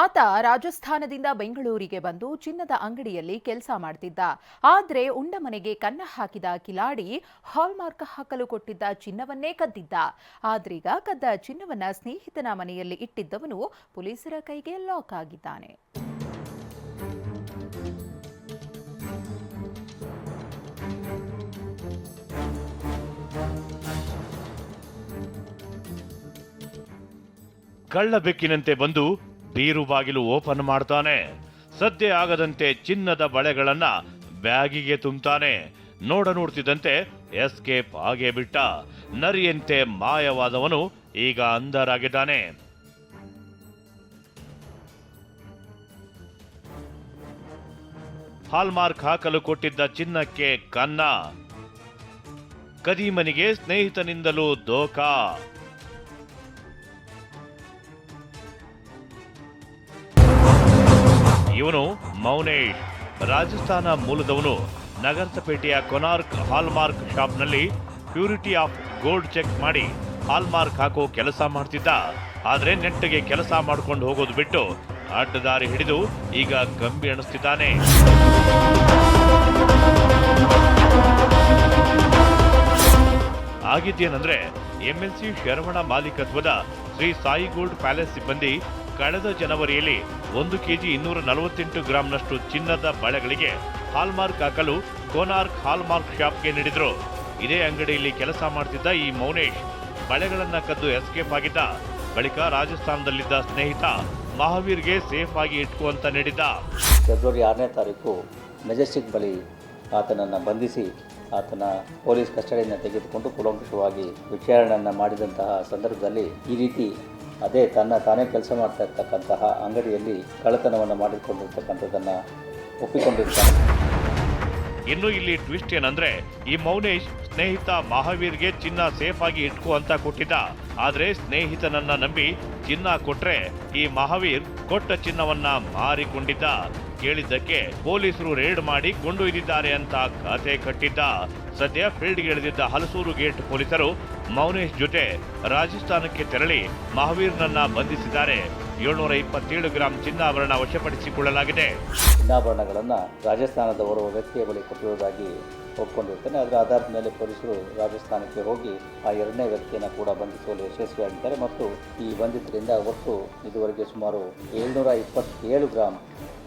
ಆತ ರಾಜಸ್ಥಾನದಿಂದ ಬೆಂಗಳೂರಿಗೆ ಬಂದು ಚಿನ್ನದ ಅಂಗಡಿಯಲ್ಲಿ ಕೆಲಸ ಮಾಡ್ತಿದ್ದ. ಆದರೆ ಉಂಡ ಮನೆಗೆ ಕನ್ನ ಹಾಕಿದ ಕಿಲಾಡಿ ಹಾಲ್ಮಾರ್ಕ್ ಹಾಕಲು ಕೊಟ್ಟಿದ್ದ ಚಿನ್ನವನ್ನೇ ಕದ್ದಿದ್ದ. ಆದ್ರೀಗ ಕದ್ದ ಚಿನ್ನವನ್ನ ಸ್ನೇಹಿತನ ಮನೆಯಲ್ಲಿ ಇಟ್ಟಿದ್ದವನು ಪೊಲೀಸರ ಕೈಗೆ ಲಾಕ್ ಆಗಿದ್ದಾನೆ. ಕಳ್ಳ ಬೆಕ್ಕಿನಂತೆ ಬಂದು ಬೀರು ಬಾಗಿಲು ಓಪನ್ ಮಾಡ್ತಾನೆ. ಸದ್ಯ ಆಗದಂತೆ ಚಿನ್ನದ ಬಳೆಗಳನ್ನ ಬ್ಯಾಗಿಗೆ ತುಂಬ್ತಾನೆ. ನೋಡ ನೋಡ್ತಿದ್ದಂತೆ ಎಸ್ಕೇಪ್ ಆಗೇ ಬಿಟ್ಟ. ನರಿಯಂತೆ ಮಾಯವಾದವನು ಈಗ ಅಂಧರಾಗಿದ್ದಾನೆ. ಹಾಲ್ಮಾರ್ಕ್ ಹಾಕಲು ಕೊಟ್ಟಿದ್ದ ಚಿನ್ನಕ್ಕೆ ಕನ್ನ. ಕದೀಮನಿಗೆ ಸ್ನೇಹಿತನಿಂದಲೂ ದೋಖಾ ಇವನು ಮೌನೇಶ್ ರಾಜಸ್ಥಾನ ಮೂಲದವನು ನಗರಸಪೇಟೆಯ ಕೊನಾರ್ಕ್ ಹಾಲ್ಮಾರ್ಕ್ ಶಾಪ್ನಲ್ಲಿ ಪ್ಯೂರಿಟಿ ಆಫ್ ಗೋಲ್ಡ್ ಚೆಕ್ ಮಾಡಿ ಹಾಲ್ಮಾರ್ಕ್ ಹಾಕೋ ಕೆಲಸ ಮಾಡ್ತಿದ್ದ. ಆದರೆ ನೆಟ್ಟಿಗೆ ಕೆಲಸ ಮಾಡ್ಕೊಂಡು ಹೋಗೋದು ಬಿಟ್ಟು ಅಡ್ಡದಾರಿ ಹಿಡಿದು ಈಗ ಕಂಬಿ ಅಣಿಸ್ತಿದ್ದಾನೆ ಆಗಿದ್ದೇನೆಂದ್ರೆ ಎಂಎಲ್ಸಿ ಶರವಣ ಮಾಲೀಕತ್ವದ ಶ್ರೀ ಸಾಯಿ ಗೋಲ್ಡ್ ಪ್ಯಾಲೇಸ್ ಸಿಬ್ಬಂದಿ ಕಳೆದ ಜನವರಿಯಲ್ಲಿ ಒಂದು ಕೆಜಿ ಇನ್ನೂರ ನಲವತ್ತೆಂಟು ಗ್ರಾಂನಷ್ಟು ಚಿನ್ನದ ಬಳೆಗಳಿಗೆ ಹಾಲ್ಮಾರ್ಕ್ ಹಾಕಲು ಕೋನಾರ್ಕ್ ಹಾಲ್ಮಾರ್ಕ್ ಶಾಪ್ಗೆ ನೀಡಿದ್ರು. ಇದೇ ಅಂಗಡಿಯಲ್ಲಿ ಕೆಲಸ ಮಾಡ್ತಿದ್ದ ಈ ಮೌನೇಶ್, ಬಳೆಗಳನ್ನು ಕದ್ದು ಎಸ್ಕೇಪ್ ಆಗಿದ್ದ. ಬಳಿಕ ರಾಜಸ್ಥಾನದಲ್ಲಿದ್ದ ಸ್ನೇಹಿತ ಮಹಾವೀರ್ಗೆ ಸೇಫ್ ಆಗಿ ಇಟ್ಕುವಂತ ನೀಡಿದ್ದ. ಫೆಬ್ರವರಿ ಆರನೇ ತಾರೀಕು ಮೆಜೆಸ್ಟಿಕ್ ಬಳಿ ಆತನನ್ನು ಬಂಧಿಸಿ ಆತನ ಪೊಲೀಸ್ ಕಸ್ಟಡಿಯನ್ನು ತೆಗೆದುಕೊಂಡು ಕೂಲಂಕುಷವಾಗಿ ವಿಚಾರಣೆಯನ್ನು ಮಾಡಿದಂತಹ ಸಂದರ್ಭದಲ್ಲಿ ಈ ರೀತಿ ಅದೇ ತನ್ನ ತಾನೇ ಕೆಲಸ ಮಾಡ್ತಾ ಇರ್ತಕ್ಕಂತಹ ಅಂಗಡಿಯಲ್ಲಿ ಕಳ್ಳತನವನ್ನು ಮಾಡಿಕೊಂಡಿರ್ತಕ್ಕಂಥದ್ದನ್ನು ಒಪ್ಪಿಕೊಂಡಿರ್ತಾನೆ. ಇನ್ನು ಇಲ್ಲಿ ಟ್ವಿಸ್ಟ್ ಏನಂದ್ರೆ, ಈ ಮೌನೇಶ್ ಸ್ನೇಹಿತ ಮಹಾವೀರ್ಗೆ ಚಿನ್ನ ಸೇಫ್ ಆಗಿ ಇಟ್ಕೋ ಅಂತ ಕೊಟ್ಟಿದ್ದ. ಆದ್ರೆ ಸ್ನೇಹಿತನನ್ನ ನಂಬಿ ಚಿನ್ನ ಕೊಟ್ರೆ ಈ ಮಹಾವೀರ್ ಕೊಟ್ಟ ಚಿನ್ನವನ್ನ ಮಾರಿಕೊಂಡಿದ್ದ. ಕೇಳಿದ್ದಕ್ಕೆ ಪೊಲೀಸರು ರೇಡ್ ಮಾಡಿ ಕೊಂಡೊಯ್ದಿದ್ದಾರೆ ಅಂತ ಕತೆ ಕಟ್ಟಿದ್ದ. ಸದ್ಯ ಫೀಲ್ಡ್ಗೆ ಇಳಿದಿದ್ದ ಹಲಸೂರು ಗೇಟ್ ಪೊಲೀಸರು ಮೌನೇಶ್ ಜೊತೆ ರಾಜಸ್ಥಾನಕ್ಕೆ ತೆರಳಿ ಮಹಾವೀರ್ನನ್ನ ಬಂಧಿಸಿದ್ದಾರೆ. ಏಳ್ನೂರ ಇಪ್ಪತ್ತೇಳು ಗ್ರಾಂ ಚಿನ್ನಾಭರಣ ವಶಪಡಿಸಿಕೊಳ್ಳಲಾಗಿದೆ. ಚಿನ್ನಾಭರಣಗಳನ್ನು ರಾಜಸ್ಥಾನದ ಓರ್ವ ವ್ಯಕ್ತಿಯ ಬಳಿ ಕೊಟ್ಟಿರುವುದಾಗಿ ಒಪ್ಕೊಂಡಿರ್ತಾನೆ. ಅದರ ಆಧಾರದ ಮೇಲೆ ಪೊಲೀಸರು ರಾಜಸ್ಥಾನಕ್ಕೆ ಹೋಗಿ ಆ ಎರಡನೇ ವ್ಯಕ್ತಿಯನ್ನು ಕೂಡ ಬಂಧಿಸುವಲ್ಲಿ ಯಶಸ್ವಿಯಾಗಿದ್ದಾರೆ. ಮತ್ತು ಈ ಬಂಧಿತರಿಂದ ಒಟ್ಟು ಇದುವರೆಗೆ ಸುಮಾರು ಏಳ್ನೂರ ಇಪ್ಪತ್ತೇಳು ಗ್ರಾಂ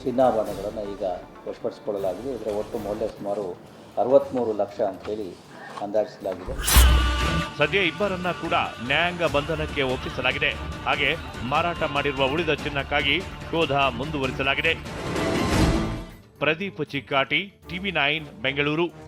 ಚಿನ್ನಾಭರಣಗಳನ್ನು ಈಗ ವಶಪಡಿಸಿಕೊಳ್ಳಲಾಗಿದೆ. ಇದರ ಒಟ್ಟು ಮೌಲ್ಯ ಸುಮಾರು ಅರವತ್ತ್ಮೂರು ಲಕ್ಷ ಅಂತೇಳಿ ಅಂದಾಜಿಸಲಾಗಿದೆ. ಸದ್ಯ ಇಬ್ಬರನ್ನ ಕೂಡ ನ್ಯಾಯಾಂಗ ಬಂಧನಕ್ಕೆ ಒಪ್ಪಿಸಲಾಗಿದೆ. ಹಾಗೆ ಮಾರಾಟ ಮಾಡಿರುವ ಉಳಿದ ಚಿನ್ನಕ್ಕಾಗಿ ಶೋಧ ಮುಂದುವರಿಸಲಾಗಿದೆ. Pradeep Chikkati, TV nine, Bengaluru.